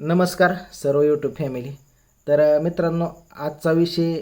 नमस्कार सर्व YouTube family तर मित्रांनो आजचा विषय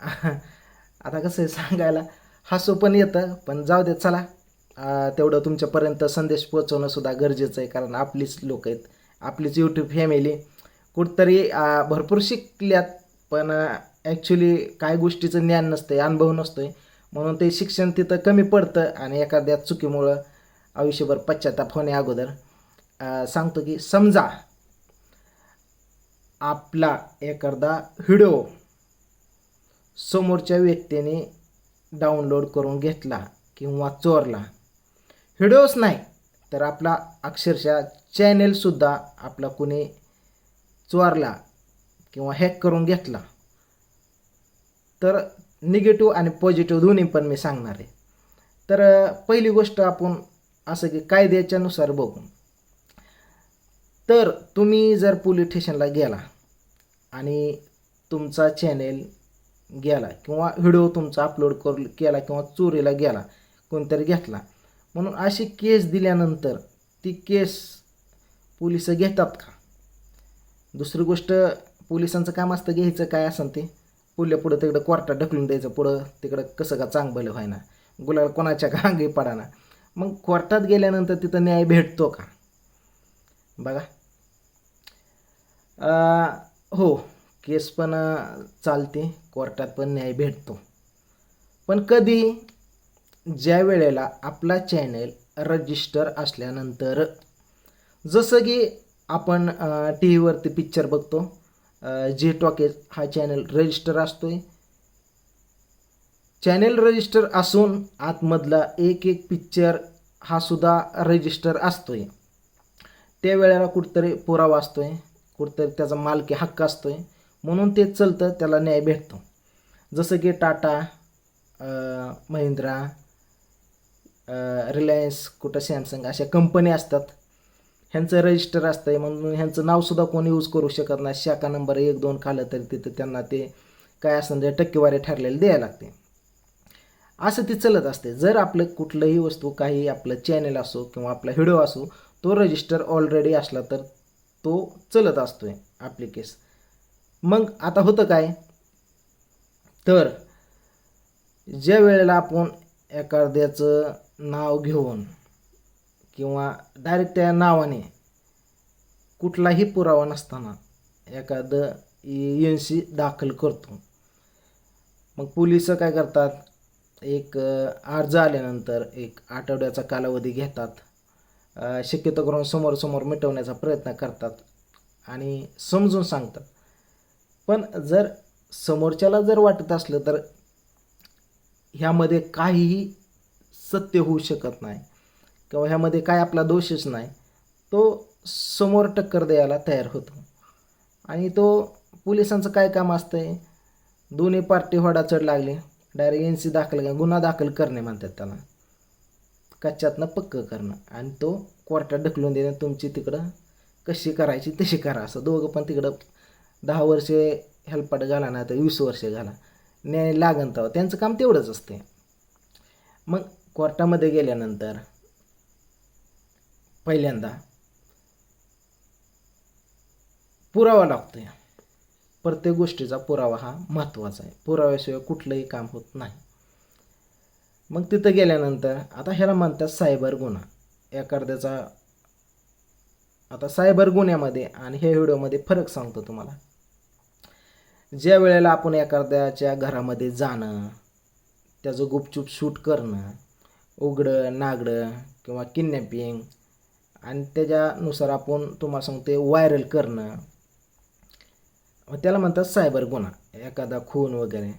आता कसं आहे सांगायला हसू पण येतं पण जाऊ दे चला. तेवढं तुमच्यापर्यंत संदेश पोचवणंसुद्धा गरजेचं आहे कारण आपलीच लोक आहेत आपलीच यूट्यूब फॅमिली कुठतरी भरपूर शिकल्यात पण ॲक्च्युली काय गोष्टीचं ज्ञान नसतं अनुभव नसतो आहे म्हणून ते शिक्षण तिथं कमी पडतं आणि एखाद्या चुकीमुळं आयुष्यभर पश्चाताप होण्या अगोदर. सांगतो की समजा आपला एखादा व्हिडिओ समोरच्या व्यक्तीने डाउनलोड करून घेतला किंवा चोरला. व्हिडिओच नाही तर आपला अक्षरशः चॅनेलसुद्धा आपला कुणी चोरला किंवा हॅक करून घेतला. तर निगेटिव्ह आणि पॉझिटिव्ह दोन्ही पण मी सांगणार आहे. तर पहिली गोष्ट आपण असं की कायद्याच्यानुसार बघू. तर तुम्ही जर पोलीस स्टेशनला गेला आणि तुमचा चॅनेल गेला किंवा व्हिडिओ तुमचा अपलोड कर केला किंवा चोरीला गेला कोणतरी घेतला म्हणून अशी केस दिल्यानंतर ती केस पोलीस घेतात का? दुसरी गोष्ट पोलिसांचं काम असतं घ्यायचं काय असेल ते. पुढल्या पुढं तिकडं कोर्टात ढकलून द्यायचं पुढं तिकडं कसं का चांगलं व्हायना. गुलाल कोणाच्या गांगी पडाना. मग कोर्टात गेल्यानंतर तिथं न्याय भेटतो का? बघा. हो केस पण चालते. कोर्टात पण न्याय भेटतो. पण कधी? ज्या वेळेला आपला चॅनेल रजिस्टर असल्यानंतर जसं की आपण टी व्हीवरती पिक्चर बघतो जे टॉकेज हा चॅनल रजिस्टर असतोय. चॅनेल रजिस्टर असून आतमधला एक एक पिक्चर हा सुद्धा रजिस्टर असतोय. त्यावेळेला कुठतरी पुरावा असतोय. कुठंतरी त्याचा मालकी हक्क असतो आहे म्हणून ते चलतं त्याला न्याय भेटतो. जसं की टाटा महिंद्रा रिलायन्स कुठं सॅमसंग अशा कंपनी असतात. ह्यांचं रजिस्टर असतं आहे म्हणून ह्यांचं नावसुद्धा कोणी यूज करू शकत नाही. शाखा नंबर एक दोन खालं तरी तिथं त्यांना ते काय असं ते टक्केवारी ठरलेले द्यायला लागते. असं ते चलत असते जर आपलं कुठलंही वस्तू काही आपलं चॅनेल असो किंवा आपला व्हिडिओ असो तो रजिस्टर ऑलरेडी असला तर तो चलत असतोय आपली केस. मग आता होतं काय? तर ज्या वेळेला आपण एखाद्याचं नाव घेऊन किंवा डायरेक्ट त्या नावाने कुठलाही पुरावा नसताना एखादं एन सी दाखल करतो. मग पोलीस काय करतात? एक अर्ज आल्यानंतर एक आठवड्याचा कालावधी घेतात. शक्यतो करून समोर मिटवण्याचा प्रयत्न करतात आणि समजून सांगतात. पण जर समोरच्याला जर वाटत असलं तर ह्यामध्ये काहीही सत्य होऊ शकत नाही किंवा ह्यामध्ये काय आपला दोषच नाही तो समोर टक्कर द्यायला तयार होतो. आणि तो पोलिसांचं काय काम असतं आहे दोन्ही पार्टी होडा चढ लागले. डायरेक्ट एन सी दाखल गुन्हा दाखल करणे म्हणतात त्याला. कच्च्यातनं पक्क करणं. आणि तो कोर्टात ढकलून देणं तुमची तिकडं कशी करायची तशी करा. असं दोघं पण तिकडं दहा वर्षे हेल्पाट घाला ना तर वीस वर्षे घाला. न्याय लागन तेव्हा. त्यांचं काम तेवढंच असते मग कोर्टामध्ये गेल्यानंतर पहिल्यांदा पुरावा लागतोय. प्रत्येक गोष्टीचा पुरावा हा महत्त्वाचा आहे. पुराव्याशिवाय कुठलंही काम होत नाही. मग तिथं गेल्यानंतर आता ह्याला म्हणतात सायबर गुन्हा. एखाद्याचा आता सायबर गुन्ह्यामध्ये आणि ह्या व्हिडिओमध्ये फरक सांगतो तुम्हाला. ज्या वेळेला आपण एखाद्याच्या घरामध्ये जाणं त्याचं गुपचूप शूट करणं उघडं नागडं किंवा किडनॅपिंग आणि त्याच्यानुसार आपण तुम्हाला सांगते व्हायरल करणं त्याला म्हणतात सायबर गुन्हा. एखादा खून वगैरे.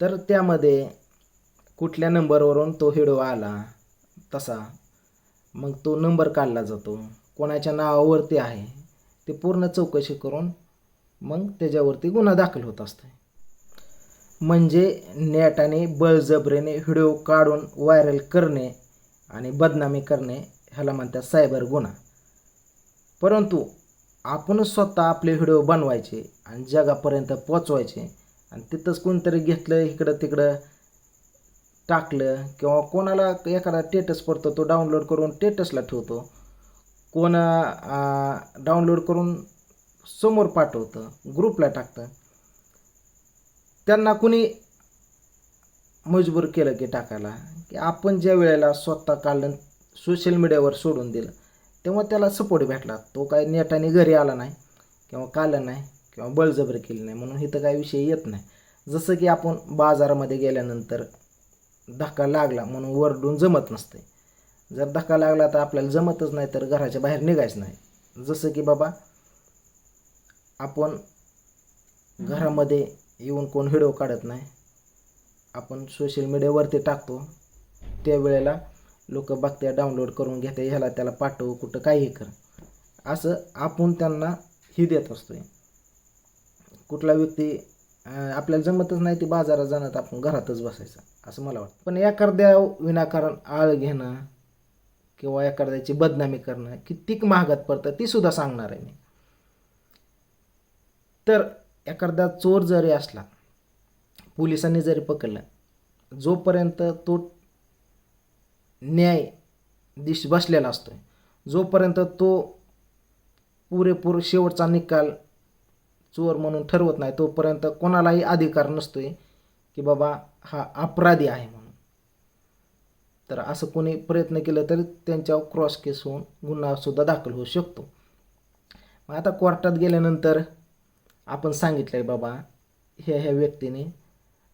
तर त्यामध्ये कुठल्या नंबरवरून तो हिडो आला तसा. मग तो नंबर काढला जातो. कोणाच्या नावावरती आहे ते पूर्ण चौकशी करून मग त्याच्यावरती गुन्हा दाखल होत असतो. म्हणजे नेटाने बळजबरीने व्हिडिओ काढून व्हायरल करणे आणि बदनामी करणे ह्याला म्हणतात सायबर गुन्हा. परंतु आपण स्वतः आपले व्हिडिओ बनवायचे आणि जगापर्यंत पोचवायचे आणि तिथंच कोणतरी घेतलं इकडं तिकडं टाकलं किंवा कोणाला एखादा टेटस पडतो तो डाउनलोड करून टेटसला ठेवतो. कोण डाउनलोड करून समोर पाठवतं ग्रुपला टाकतं. त्यांना कुणी मजबूर केलं की टाकायला. की आपण ज्या वेळेला स्वतः काढलं सोशल मीडियावर सोडून दिलं तेव्हा त्याला सपोर्ट भेटला. तो काय नेटाने घरी आला नाही किंवा कालं नाही किंवा बळजबरी केली नाही म्हणून इथं काही विषय येत नाही. जसं की आपण बाजारामध्ये गेल्यानंतर धक्का लागला म्हणून वरडून जमत नसते. जर धक्का लागला तर आपल्याला जमतच नाही तर घराच्या बाहेर निघायचं नाही. जसं की बाबा आपण घरामध्ये येऊन कोण व्हिडिओ काढत नाही आपण सोशल मीडियावरती टाकतो त्यावेळेला लोक बघत्या डाउनलोड करून घेते ह्याला त्याला पाठव कुठं काही कर. असं आपण त्यांना ही देत असतोय. कुठला व्यक्ती आपल्याला जमतच नाही ती बाजारात जाणं तर आपण घरातच बसायचं असं मला वाटतं. पण एखाद्या विनाकारण आळ घेणं किंवा एखाद्याची बदनामी करणं कितीक महागात पडतं ती सुद्धा सांगणार आहे मी. तर एखादा चोर जरी असला पोलिसांनी जरी पकडलं जोपर्यंत तो न्याय दिश बसलेला असतोय जोपर्यंत तो पुरेपूर शेवटचा निकाल चोर म्हणून ठरवत नाही तोपर्यंत कोणालाही अधिकार नसतो आहे की बाबा हा अपराधी आहे म्हणून. तर असं कोणी प्रयत्न केलं तर त्यांच्यावर क्रॉस केस होऊन गुन्हासुद्धा दाखल होऊ शकतो. मग आता कोर्टात गेल्यानंतर आपण सांगितलं आहे बाबा ह्या ह्या व्यक्तीने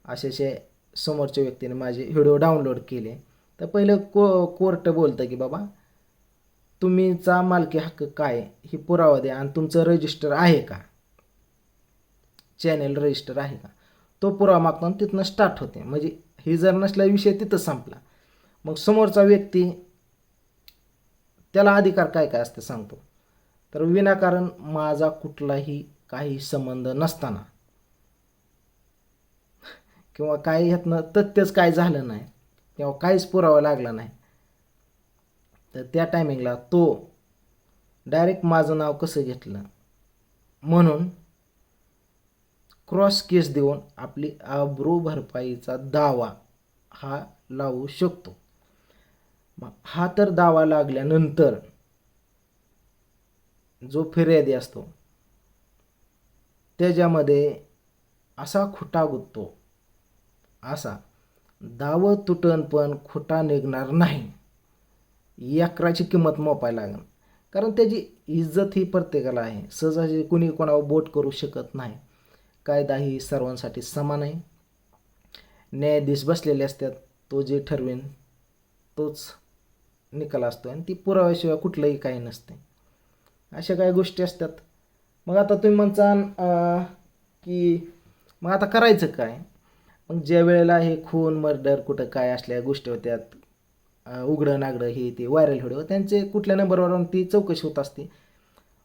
असे असे समोरच्या व्यक्तीने माझे व्हिडिओ डाउनलोड केले. तर पहिलं को कोर्ट बोलतं की बाबा तुम्हीचा मालकी हक्क काय ही पुरावा द्या आणि तुमचं रजिस्टर आहे का? चॅनेल रजिस्टर आहे का? तो पुरावा मागतो तिथनं स्टार्ट होते. म्हणजे हे जर नसला विषय तिथं संपला. मग समोरचा व्यक्ती त्याला अधिकार काय काय असते सांगतो. तर विनाकारण माझा कुठलाही काही संबंध नसताना किंवा काही ह्यातनं तथ्यच काय झालं नाही किंवा काहीच पुरावा लागला नाही तर त्या टायमिंगला तो डायरेक्ट माझं नाव कसं घेतलं? म्हणून क्रॉस केस देऊन आपली आब्रू भरपाईचा दावा हा लावू शकतो. हा तर दावा लागल्यानंतर जो फिर्यादी असतो त्याच्यामध्ये असा खुटा गुततो असा दावं तुटन पण खुटा निघणार नाही. अकराची किंमत मोपायला लागेल. कारण त्याची इज्जत ही प्रत्येकाला आहे. सहजाची कुणी कोणावर बोट करू शकत नाही. कायदा ही सर्वांसाठी समान आहे. न्यायाधीश बसलेले असतात तो जे ठरवेन तोच निकाल असतो आणि ती पुराव्याशिवाय कुठलंही काही नसते अशा काही गोष्टी असतात. मग आता तुम्ही म्हणचाल की मग आता करायचं काय? मग ज्या वेळेला हे खून मर्डर कुठं काय असल्या गोष्टी होत्यात उघडं नागडं हे ते व्हायरल व्हिडिओ त्यांचे कुठल्या नंबरवरून ती चौकशी होत असते.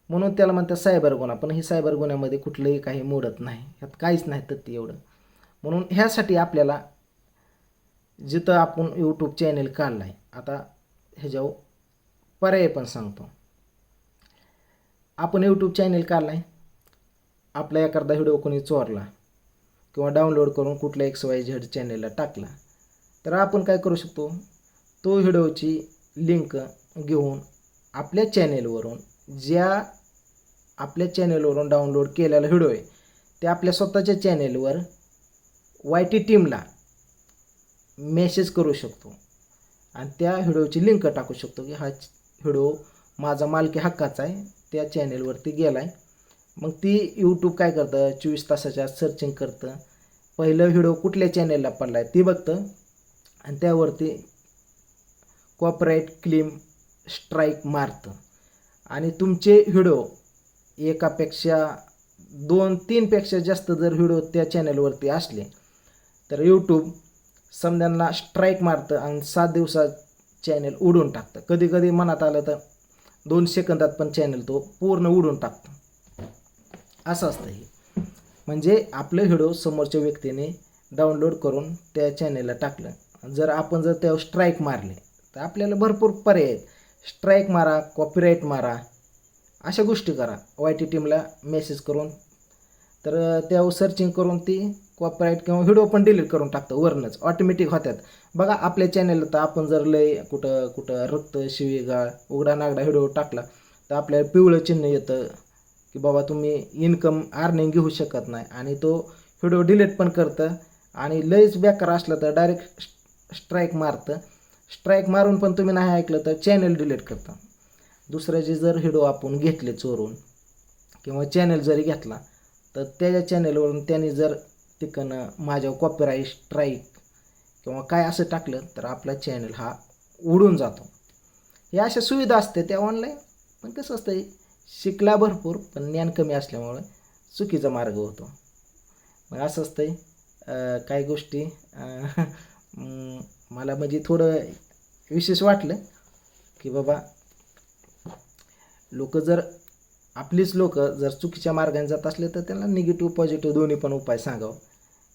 म्हणून त्याला म्हणतात सायबर गुन्हा. पण हे सायबर गुन्ह्यामध्ये कुठलंही काही मोडत नाही. ह्यात काहीच नाही तर ते एवढं. म्हणून ह्यासाठी आपल्याला जिथं आपण यूट्यूब चॅनेल काढला आहे आता ह्याच्यावर पर्याय पण सांगतो. आपण यूट्यूब चॅनेल काढला आहे आपला एखादा व्हिडिओ कोणी चोरला किंवा डाउनलोड करून कुठल्या एक्स वाय झेड चॅनेलला टाकला तर आपण काय करू शकतो? तो व्हिडिओची लिंक घेऊन आपल्या चॅनेलवरून ज्या आपल्या चॅनेलवरून डाउनलोड केलेला व्हिडिओ आहे ते आपल्या स्वतःच्या चॅनेलवर वाय टी टीमला मेसेज करू शकतो. आणि त्या व्हिडिओची लिंक टाकू शकतो की हा व्हिडिओ माझा मालकी हक्काचा आहे त्या चॅनेलवरती गेला आहे मग ती यूट्यूब काय करतं? चोवीस तासाच्या सर्चिंग करतं. पहिलं व्हिडिओ कुठल्या चॅनेलला पडला आहे ती बघतं. आणि त्यावरती कॉपराईट क्लेम स्ट्राईक मारतं. आणि तुमचे व्हिडिओ एकापेक्षा दोन तीनपेक्षा जास्त जर व्हिडिओ त्या चॅनलवरती असले तर यूट्यूब समजांना स्ट्राईक मारतं आणि सात दिवसात चॅनल उडून टाकतं. कधी कधी मनात आलं तर दोन सेकंदात पण चॅनल तो पूर्ण उडून टाकतो. असं असतं हे. म्हणजे आपलं व्हिडिओ समोरच्या व्यक्तीने डाउनलोड करून त्या चॅनेलला टाकलं. जर आपण जर त्यावर स्ट्राईक मारले तर आपल्याला भरपूर पर्याय आहेत. स्ट्राईक मारा कॉपीराईट मारा अशा गोष्टी करा. वाय टी टीमला मेसेज करून. तर त्यावर सर्चिंग करून ती कॉपराईट किंवा व्हिडिओ पण डिलीट करून टाकतं वरूनच. ऑटोमॅटिक होत्यात. बघा आपल्या चॅनलला तर आपण जर लय कुठं कुठं रक्त शिवीगाळ उघडा नागडा व्हिडिओ टाकला तर आपल्याला पिवळं चिन्ह येतं की बाबा तुम्ही इन्कम अर्निंग घेऊ शकत नाही. आणि तो व्हिडिओ डिलीट पण करतं. आणि लयच बेकार असलं तर डायरेक्ट स्ट्राईक मारतं. स्ट्राईक मारून पण तुम्ही नाही ऐकलं तर चॅनल डिलीट करता. दुसऱ्याचे जर व्हिडिओ आपण घेतले चोरून किंवा चॅनल जरी घेतला तर त्याच्या चॅनलवरून त्याने जर तिकडनं माझ्यावर कॉपीराईट स्ट्राईक किंवा काय असं टाकलं तर आपला चॅनल हा उडून जातो. हे अशा सुविधा असते त्या ऑनलाईन पण कसं असतं शिकला भरपूर पण ज्ञान कमी असल्यामुळं चुकीचा मार्ग होतो. मग असं असतं आहे काही गोष्टी मला म्हणजे थोडं विशेष वाटलं की बाबा लोक जर आपलीच लोक जर चुकीच्या मार्गाने जात असले तर त्यांना निगेटिव्ह पॉझिटिव्ह दोन्ही पण उपाय सांगावं.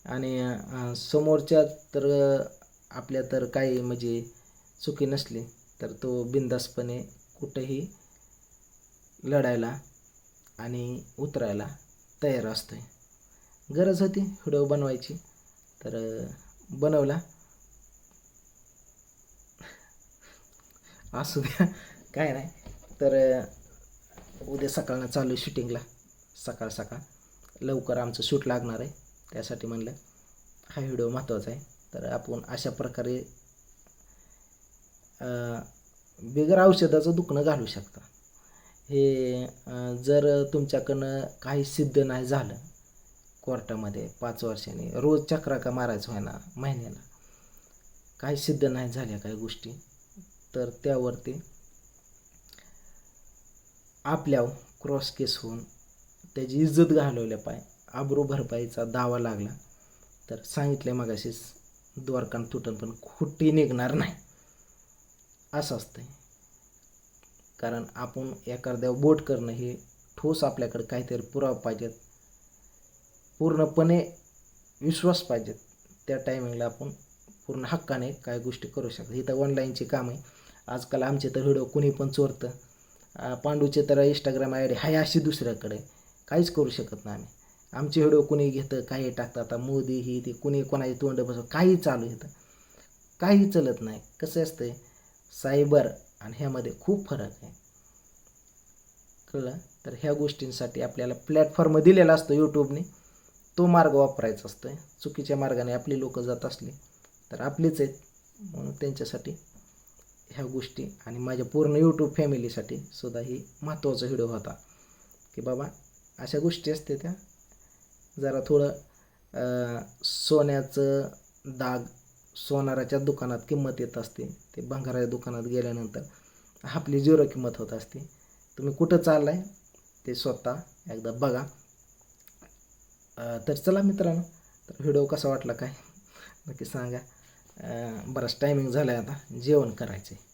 आणि समोरच्या तर आपल्या तर काही म्हणजे चुकी नसली तर तो बिंदासपणे कुठंही लढायला आणि उतरायला तयार असतोय. गरज होती व्हिडिओ बनवायची तर बनवला. असू द्या. काय नाही. तर उद्या सकाळनं चालू आहे शूटिंगला सकाळ सकाळ. लवकर आमचं शूट लागणार आहे. त्यासाठी म्हणलं हा व्हिडिओ महत्त्वाचा आहे. तर आपण अशा प्रकारे बिगर औषधाचं दुखणं घालू शकता. हे जर तुमच्याकडनं काही सिद्ध नाही झालं कोर्टामध्ये पाच वर्षांनी रोज चक्रा का मारायचं व्हायना महिन्याला. काही सिद्ध नाही झाल्या काही गोष्टी. तर त्यावरती आपल्या क्रॉस केस होऊन त्याची इज्जत घालवल्या पाय आबरू भरपाईचा दावा लागला. तर सांगितलं मगाशीच द्वारकान तुटन पण खोटी निघणार नाही. असं असतंय. कारण आपण एखाद्या बोट करणं हे ठोस आपल्याकडे काहीतरी पुरावा पाहिजेत. पूर्णपणे विश्वास पाहिजेत. त्या टायमिंगला आपण पूर्ण हक्काने काय गोष्टी करू शकतो. इथं ऑनलाईनची काम आहे. आजकाल आमचे तर व्हिडिओ कुणी पण चोरतं. पांडूचे तर इंस्टाग्राम आय डी हाय अशी दुसऱ्याकडे. काहीच करू शकत नाही आम्ही. आमचे व्हिडिओ कुणी घेतं काही टाकतं आता मोदी ही ती कुणी कोणाची तोंड बसव काही चालू येतं काही चलत नाही. कसं असतंय? सायबर आणि ह्यामध्ये खूप फरक आहे. कळलं? तर ह्या गोष्टींसाठी आपल्याला प्लॅटफॉर्म दिलेला असतो यूट्यूबने तो मार्ग वापरायचा असतो चुकीच्या मार्गाने आपली लोक जात असली तर आपलीच आहेत. म्हणून त्यांच्यासाठी ह्या गोष्टी आणि माझ्या पूर्ण यूट्यूब फॅमिलीसाठी सुद्धा ही महत्त्वाचा व्हिडिओ होता. की बाबा अशा गोष्टी असते त्या. जरा थोडं सोन्याचं दाग सोनाराच्या दुकानात किंमत येत असते. ते भंगाराच्या दुकानात गेल्यानंतर आपली झिरो किंमत होत असते. तुम्ही कुठं चाललाय ते स्वतः एकदा बघा. तर चला मित्रांनो तर व्हिडिओ कसा वाटला काय नक्की सांगा. बराच टायमिंग झाला आहे आता. जेवण करायचं आहे